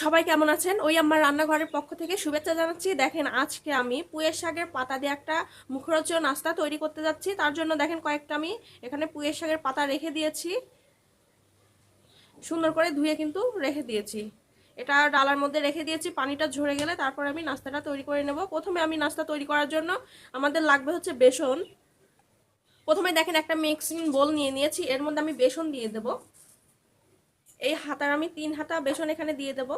সবাই কেমন আছেন? ওই আমার রান্নাঘরের পক্ষ থেকে শুভেচ্ছা জানাচ্ছি। দেখেন, আজকে আমি পুয়ের শাকের পাতা দিয়ে একটা মুখরোচক নাস্তা তৈরি করতে যাচ্ছি। তার জন্য দেখেন কয়েকটা আমি এখানে পুয়ের শাকের পাতা রেখে দিয়েছি। সুন্দর করে ধুয়ে কিন্তু রেখে দিয়েছি। এটা ডালার মধ্যে রেখে দিয়েছি, পানিটা ঝরে গেলে তারপর আমি নাস্তাটা তৈরি করে নেব। প্রথমে আমি নাস্তা তৈরি করার জন্য আমাদের লাগবে হচ্ছে বেসন। প্রথমে দেখেন একটা মিক্সিং বোল নিয়ে নিয়েছি। এর মধ্যে আমি বেসন দিয়ে দেব। এই হাতার আমি তিন হাতা বেসন এখানে দিয়ে দেব।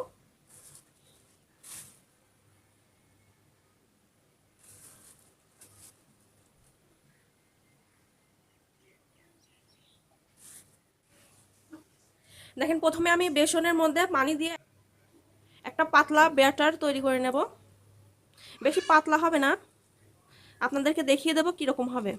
দেখেন, প্রথমে আমি বেসনের মধ্যে পানি দিয়ে একটা পাতলা ব্যাটার তৈরি করে নেব। বেশি পাতলা হবে না। আপনাদেরকে দেখিয়ে দেব কীরকম হবে।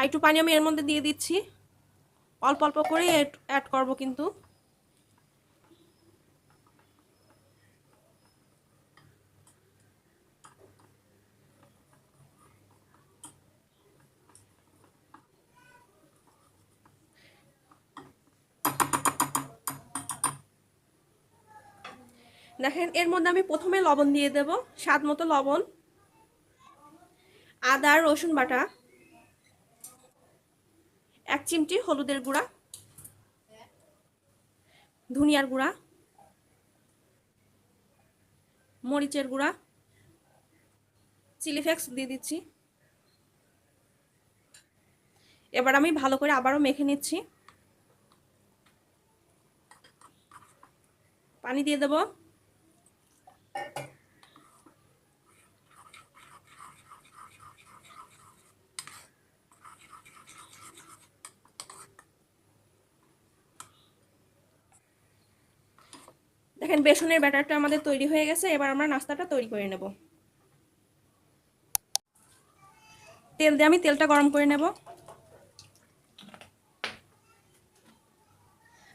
আর একটু পানি আমি এর মধ্যে দিয়ে দিচ্ছি। অল্প অল্প করে অ্যাড করব কিন্তু। দেখেন, এর মধ্যে আমি প্রথমে লবণ দিয়ে দেব, স্বাদ মতো লবণ, আদা, রসুন বাটা। এক চিমটি হলুদের গুঁড়া, ধনিয়ার গুঁড়া, মরিচের গুঁড়া, চিলি ফ্লেক্স দিয়ে দিচ্ছি। এবার আমি ভালো করে আবারও মেখে নিচ্ছি। পানি দিয়ে দেবো। দেখেন, বেসনের ব্যাটারটা আমাদের তৈরি হয়ে গেছে, এবার আমরা নাস্তাটা তৈরি করে নেব। তেল দিয়ে আমি তেলটা গরম করে নেব।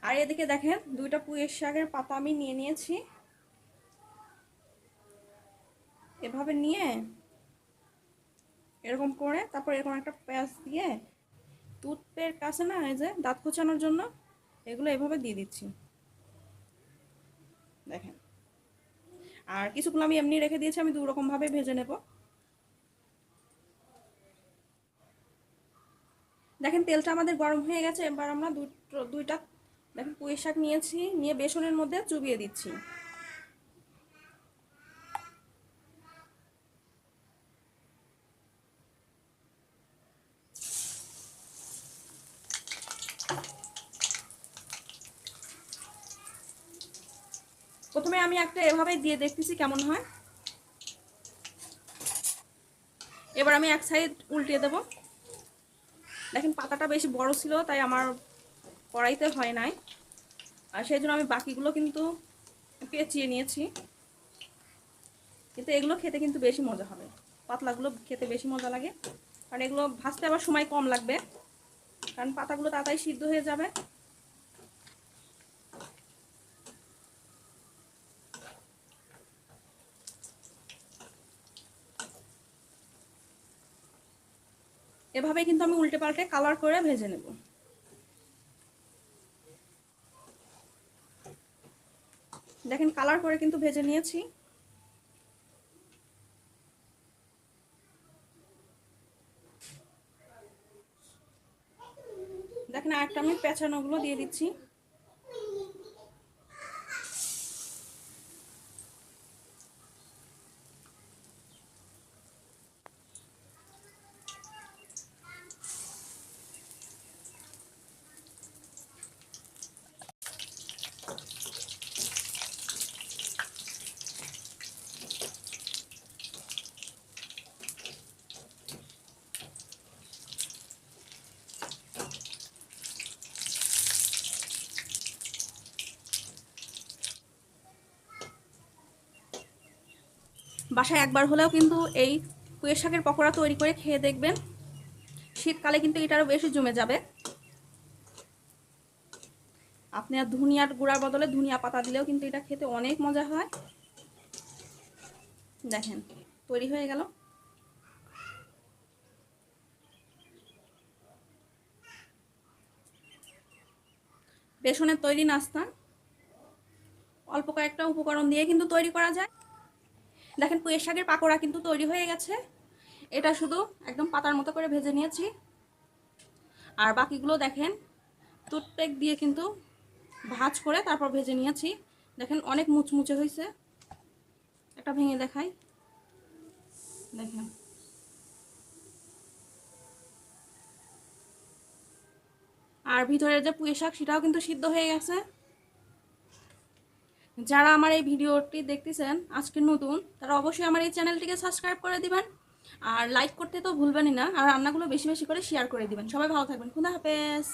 আর এদিকে দেখেন, দুইটা পুঁয়ের শাকের পাতা আমি নিয়ে নিয়েছি। এভাবে নিয়ে এরকম করে, তারপর এরকম একটা পেঁয়াজ দিয়ে টুথপের কাছে না, এই যে দাঁত খোঁচানোর জন্য, এগুলো এভাবে দিয়ে দিচ্ছি। দেখেন। আর কিছুগুলো আমি এমনি রেখে দিয়েছি, আমি দু রকমভাবে ভেজে নেব। দেখেন, তেলটা আমাদের গরম হয়ে গেছে, এবার আমরা দুইটা, দেখেন পুঁই শাক নিয়েছি, নিয়ে বেসনের মধ্যে চুবিয়ে দিচ্ছি। প্রথমে আমি একটা এভাবে দিয়ে দেখতেছি কেমন হয়। এবার আমি এক সাইড উল্টিয়ে দেব। দেখেন, পাতাটা বেশি বড় ছিল, তাই আমার কড়াইতে হয় নাই। আর সেই জন্য আমি বাকিগুলো কিন্তু পেঁচিয়ে নিয়েছি। কিন্তু এগুলো খেতে কিন্তু বেশি মজা হবে। পাতলাগুলো খেতে বেশি মজা লাগে। কারণ এগুলো ভাজতে আবার সময় কম লাগবে। কারণ পাতাগুলো তাড়াতাড়ি সিদ্ধ হয়ে যাবে। এভাবে কিন্তু আমি উল্টে পাল্টে কালার করে ভেজে নেব। দেখেন কালার করে কিন্তু ভেজে নিয়েছি। দেখেন আরেকটা আমি পেঁচানোগুলো দিয়ে দিচ্ছি। বাসায় একবার হলেও কিন্তু এই পুয়ের শাকের পকোড়া তৈরি করে খেয়ে দেখবেন। শীতকালে কিন্তু এটা আরও বেশি জমে যাবে। আপনি আর ধনিয়ার গুঁড়ার বদলে ধনিয়া পাতা দিলেও কিন্তু এটা খেতে অনেক মজা হয়। দেখেন, তৈরি হয়ে গেল। বেসনের তৈরি নাস্তা। অল্প কয়েকটা উপকরণ দিয়ে কিন্তু তৈরি করা যায়। দেখেন পুঁয়ের শাকের পাকোড়া কিন্তু তৈরি হয়ে গেছে। এটা শুধু একদম পাতার মতো করে ভেজে নিয়েছি। আর বাকিগুলো দেখেন টুথপেক দিয়ে কিন্তু ভাজ করে তারপর ভেজে নিয়েছি। দেখেন অনেক মুচমুচে হয়েছে। একটা ভেঙে দেখাই। দেখেন। আর ভিতরের যে পুঁই শাক, সেটাও কিন্তু সিদ্ধ হয়ে গেছে। যারা আমার এই ভিডিওটি দেখতেছেন, আজকে নতুন, তারা অবশ্যই আমার এই চ্যানেলটিকে সাবস্ক্রাইব করে দিবেন। আর লাইক করতে তো ভুলবেনই না, আর রান্নাগুলো বেশি বেশি করে শেয়ার করে দিবেন। সবাই ভালো থাকবেন। খুদা হাফেজ।